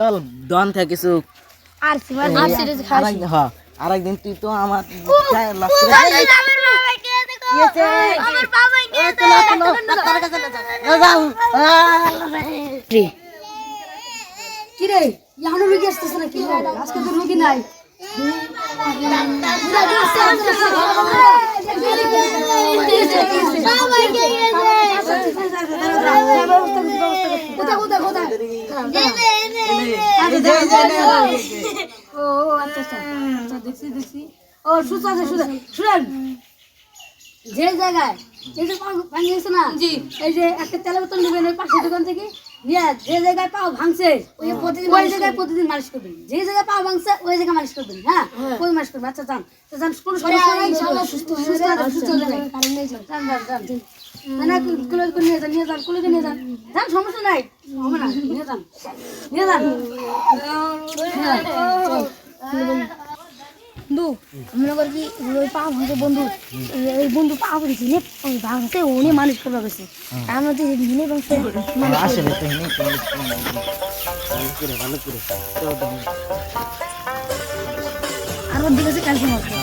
চল দন থেকে কিছু আর হ্যাঁ, আরেকদিন তুই তো আমার করে- ইয়ানো রুগী আসতেছে না কি আজকে তো রুগী নাই কোথায় কোথায় এই যে, এই যে, এই যে। ও ও, আচ্ছা আচ্ছা। আচ্ছা দেখছি দেখছি। ও আছে শুনেন যে জায়গায় এই যে পানি আছে না জি। এই যে একটা তেলের বোতল নেবেন ওই পাশের দোকান থেকে। নিয়ে যে জায়গায় পাও ভাঙছে ওই প্রতিদিন ওই জায়গায় প্রতিদিন মালিশ করবেন যে জায়গায় পাও ভাঙছে ওই জায়গায় মালিশ করবেন হ্যাঁ ওই মালিশ করবেন আচ্ছা যান। তো যান কোনো সমস্যা নাই। ইনশাআল্লাহ সুস্থ সুস্থ সুস্থ হয়ে যাবে। কারণ নেই যান। যান যান না না কুলে করে নিয়ে যান নিয়ে যান কুলে নিয়ে যান। যান সমস্যা নাই। হবে না নিয়ে যান। নিয়ে যান। বন্ধু মনে করি কি ওই পা ভাঙছে বন্ধু এই- এই বন্ধু পা ভাঙছে নে ওই ভাঙছে উনি মানুষ করবে গেছে তার মধ্যে মিলে ভাঙছে আসে না, করে, ভালো করে। আর দিকে কালকে মারছে।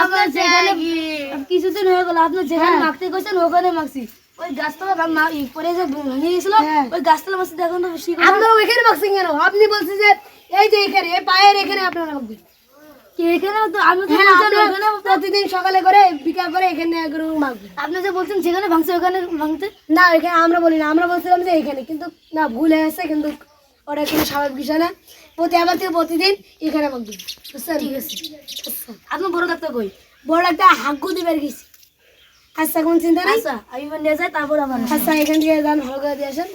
আপনার কিছুদিন হয়ে গেল আপনি যেখানে মাখতে গেছেন ওখানে মাখছি। ওই গাছতলা মা- পরে যে ভেঙে গেছিল ওই গাছতলা মাছটা দেখুন তো বেশি আপনারা ওইখানে মাখছেন কেন? আপনি বলছেন যে এই যে এখানে এই পায়ের এখানে আপনারা মাখবেন এখানে তো আমি হ্যাঁ, বলছেন প্রতিদিন সকালে করে বিকাল করে এখানে আপনি যে বলছেন যেখানে ভাঙছে ওখানে ভাঙতে না এখানে আমরা বলি না আমরা বলছিলাম যে এখানে কিন্তু না ভুল হয়ে গেছে কিন্তু ওটা কোনো স্বাভাবিক বিষয় না। প্রতি আবার থেকে প্রতিদিন এখানে মাখবেন বুঝছেন? ঠিক আছে। আপনি বড় ডাক্তার কই? বড় একটা হাঁকু দিবার গেছি। আচ্ছা কোন চিন্তা নাই? আচ্ছা আমি নিয়ে যাই তারপর আবার আচ্ছা এখান থেকে যান ভালো করে দিয়ে আসেন।